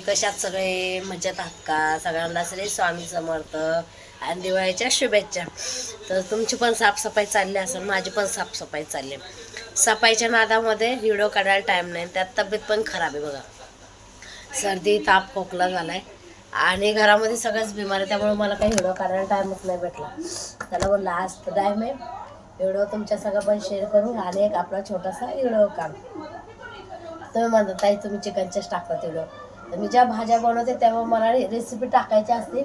कशात सगळे मजेत आहात का? सगळ्यांना श्री स्वामी समर्थ. आणि दिवाळीच्या शुभेच्छा. तर तुमची पण साफसफाई चालली असेल माझी पण साफसफाई चालली. आहे. सफाईच्या नादामध्ये व्हिडिओ काढायला टाईम नाही. त्यात तब्येत पण खराब आहे बघा. सर्दी ताप खोकला झालाय. आणि घरामध्ये सगळ्याच बिमार आहे त्यामुळे मला काही व्हिडिओ काढायला टाईमच नाही भेटला. त्याला म्हणलं आज तर टाईम आहे व्हिडिओ तुमच्या सगळं पण शेअर करू आणि एक आपला छोटासा व्हिडिओ काढू. तुम्ही म्हणता ताई तुम्ही चिकनचेच टाकतात व्हिडिओ. तर मी ज्या भाज्या बनवते तेव्हा मला रेसिपी टाकायची असते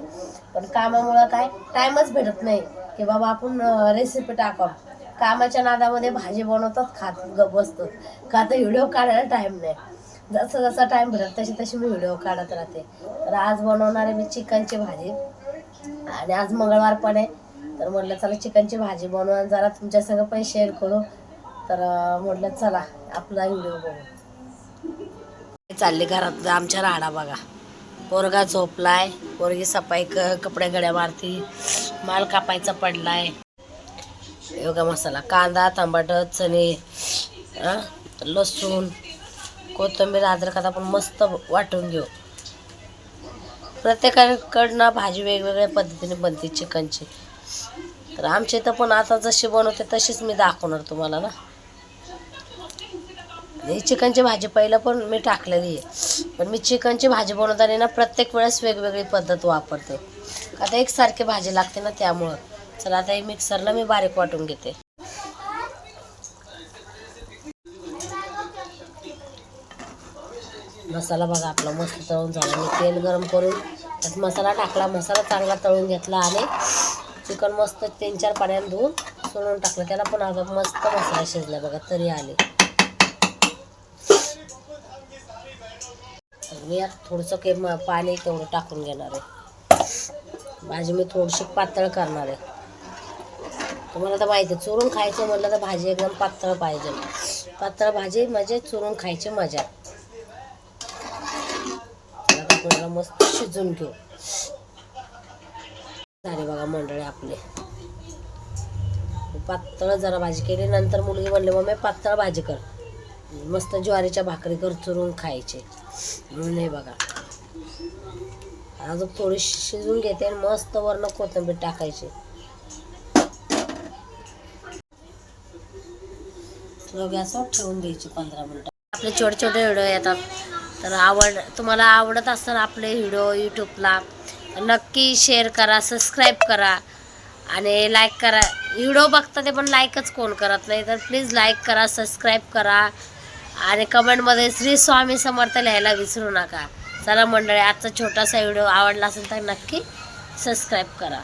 पण कामामुळं काय? टाईमच भेटत नाही. की बाबा आपण रेसिपी टाकावं. कामाच्या नादामध्ये भाजी बनवतात खात ग बसतो का तर व्हिडिओ काढायला टाईम नाही. जसं जसा टाईम भेटत तशी तशी मी व्हिडिओ काढत राहते. तर आज बनवणार आहे मी चिकनची भाजी. आणि आज मंगळवार पण आहे. तर म्हटलं चला चिकनची भाजी बनवून जरा तुमच्या सगळं पण शेअर करू. तर म्हटलं चला आपला व्हिडिओ बघू. चालली घरात आमच्या राहणा बघा. पोरगा झोपलाय पोरगी सफाई क कपडे गड्या मारती माल कापायचा पडलाय. योगा मसाला कांदा टमाटर चणे लसूण कोथिंबीर अद्रकात आपण मस्त वाटून घेऊ. प्रत्येकाकडनं भाजी वेगवेगळ्या पद्धतीने बनते चिकनची तर आमच्या इथं पण आता जशी बनवते तशीच मी दाखवणार तुम्हाला ना. ही चिकनची भाजी पहिलं पण मी टाकलेली आहे. पण मी चिकनची भाजी बनवताना ना प्रत्येक वेळेस वेगवेगळी पद्धत वापरते. आता एकसारखी भाजी लागते ना त्यामुळं. चला आता हे मिक्सरला मी बारीक वाटून घेते. मसाला बघा आपला मस्त तळून झाला. मी तेल गरम करून त्यात मसाला टाकला. मसाला चांगला तळून घेतला आणि चिकन मस्त तीन चार पाण्यात धुवून सोडून टाकलं. त्याला पण अगं मस्त मसाला शिजला बघा तरी आले. मी आता थोडंसं के पाणी तेवढं टाकून घेणार आहे. भाजी मी थोडीशी पातळ करणार आहे. तुम्हाला तर माहिती आहे चुरून खायचं म्हटलं तर भाजी एकदम पातळ पाहिजे. पातळ भाजी म्हणजे चुरून खायची मजा. तुम्हाला आपल्याला मस्त शिजून घेऊ. झाले बघा मंडळी आपले. पातळ जरा भाजी केली नंतर मुलगी म्हणले मग मी पातळ भाजी कर. मस्त ज्वारीच्या भाकरी कर चुरून खायचे. म्हणून हे बघा. अजून थोडी शिजून घेते आणि मस्त वरनं कोथिंबीर टाकायची. गॅसवर ठेवून द्यायची पंधरा मिनटं. आपले छोटे छोटे व्हिडिओ येतात. तर आवड तुम्हाला आवडत असताना आपले व्हिडिओ यूट्यूबला नक्की शेअर करा सबस्क्राईब करा. आणि लाईक करा. व्हिडिओ बघता ते पण लाईकच कोण करत नाही तर प्लीज लाईक करा सबस्क्राईब करा. आणि कमेंटमध्ये श्री स्वामी समर्थ लिहायला विसरू नका. चला मंडळी आजचा छोटासा व्हिडिओ आवडला असेल तर नक्की सबस्क्राईब करा.